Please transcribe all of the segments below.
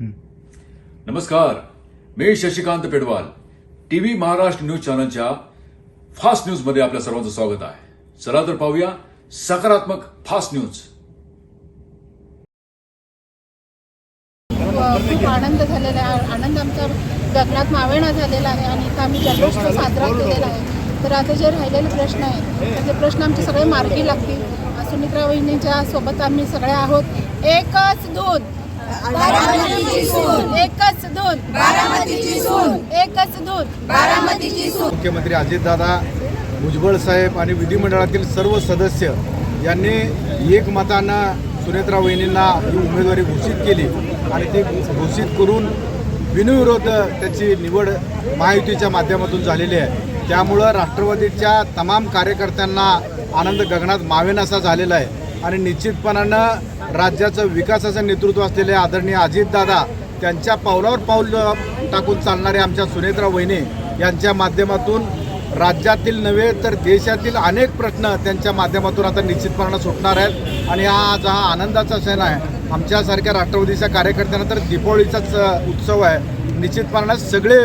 नमस्कार मी Shashikant Pedwal. TV Maharashtra news चॅनलच्या फास्ट न्यूजमध्ये आपल्या सर्वांचं स्वागत आहे. चला तर पाहूया सकारात्मक फास्ट न्यूज. खूप आनंद झालेला आहे. आनंद आमचा गगनात मावेणा झालेला आहे आणि आम्ही जल्लोष साजरा केलेला आहे. तर आता जे राहिलेले प्रश्न आहेत ते प्रश्न आमचे सगळे मार्गी लागतील. सुनित्रा वहिनीच्या सोबत आम्ही सगळे आहोत. एकच दूध. एकच दूध. एकच दूध. मुख्यमंत्री अजितदादा भुजबळ साहेब आणि विधिमंडळातील सर्व सदस्य यांनी एकमतानं सुनेत्रा वहिनींना ही उमेदवारी घोषित केली आणि ती घोषित करून बिनविरोध त्याची निवड महायुतीच्या माध्यमातून झालेली आहे. त्यामुळं राष्ट्रवादीच्या तमाम कार्यकर्त्यांना आनंद गगनात मावेनासा झालेला आहे. आणि निश्चितपणानं राज्याचं विकासाचं नेतृत्व असलेले आदरणीय अजितदादा त्यांच्या पावलावर पाऊल टाकून चालणारे आमच्या सुनेत्रा वहिनी यांच्या माध्यमातून राज्यातील नव्हे तर देशातील अनेक प्रश्न त्यांच्या माध्यमातून आता निश्चितपणानं सुटणार आहेत. आणि हा आज हा आनंदाचा सण आहे. आमच्यासारख्या राष्ट्रवादीच्या कार्यकर्त्यांना तर दीपावलीचाच उत्सव आहे. निश्चितपणानं सगळे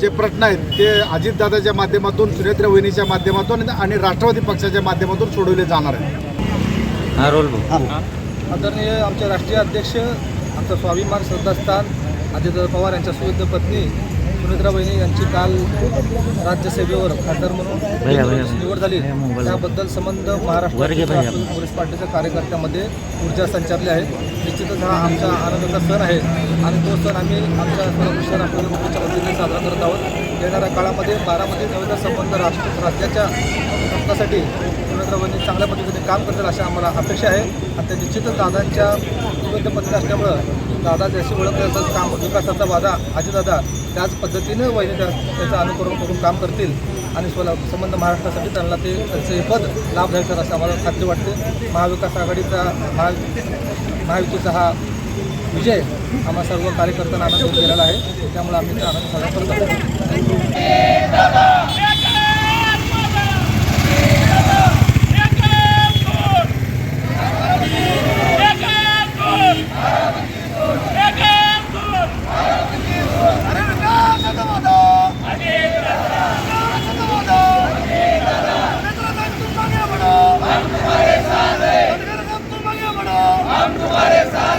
जे प्रश्न आहेत ते अजितदादाच्या माध्यमातून सुनेत्र वहिनीच्या माध्यमातून आणि राष्ट्रवादी पक्षाच्या माध्यमातून सोडवले जाणार आहेत. रोल आदरणीय आमचे राष्ट्रीय अध्यक्ष आमचं स्वाभिमान श्रद्धास्थान अजित पवार यांच्या सुविध पत्नी सुनित्रा वहिनी यांची काल राज्यसेवेवर खासदार म्हणून. निवड झाली. त्याबद्दल संबंध महाराष्ट्र काँग्रेस पार्टीच्या कार्यकर्त्यामध्ये ऊर्जा संचारली आहे निश्चितच हा आमचा आनंदाचा सण आहे. आणि तो सण आम्ही आमच्या राष्ट्रवादी काँग्रेसच्या वतीने साजरा करत आहोत. येणाऱ्या काळामध्ये बारामती नवीन संबंध राष्ट्र राज्याच्या हक्कासाठी सुरेंद्र वहिनी चांगल्या पद्धतीने काम करतील अशी आम्हाला अपेक्षा आहे. आणि त्या निश्चितच दादांच्या पत्नी असल्यामुळं दादा जशी ओळख करतात काम विकासाचा वादा दादा त्याच पद्धतीनं वहिनी त्याचं अनुकरण करून काम करतील. आणि सोला संबंध महाराष्ट्रासाठी त्यांना ते त्यांचं हे पद लाभदायक ठरेल असं आम्हाला खात्री वाटते. महाविकास आघाडीचा महा महायुतीचा हा विजय आम्हा सर्व कार्यकर्त्यांना आनंद दिलेला गेलेला आहे. त्यामुळे आम्ही ते आनंद साजरा करत आहोत. Itu karya saya.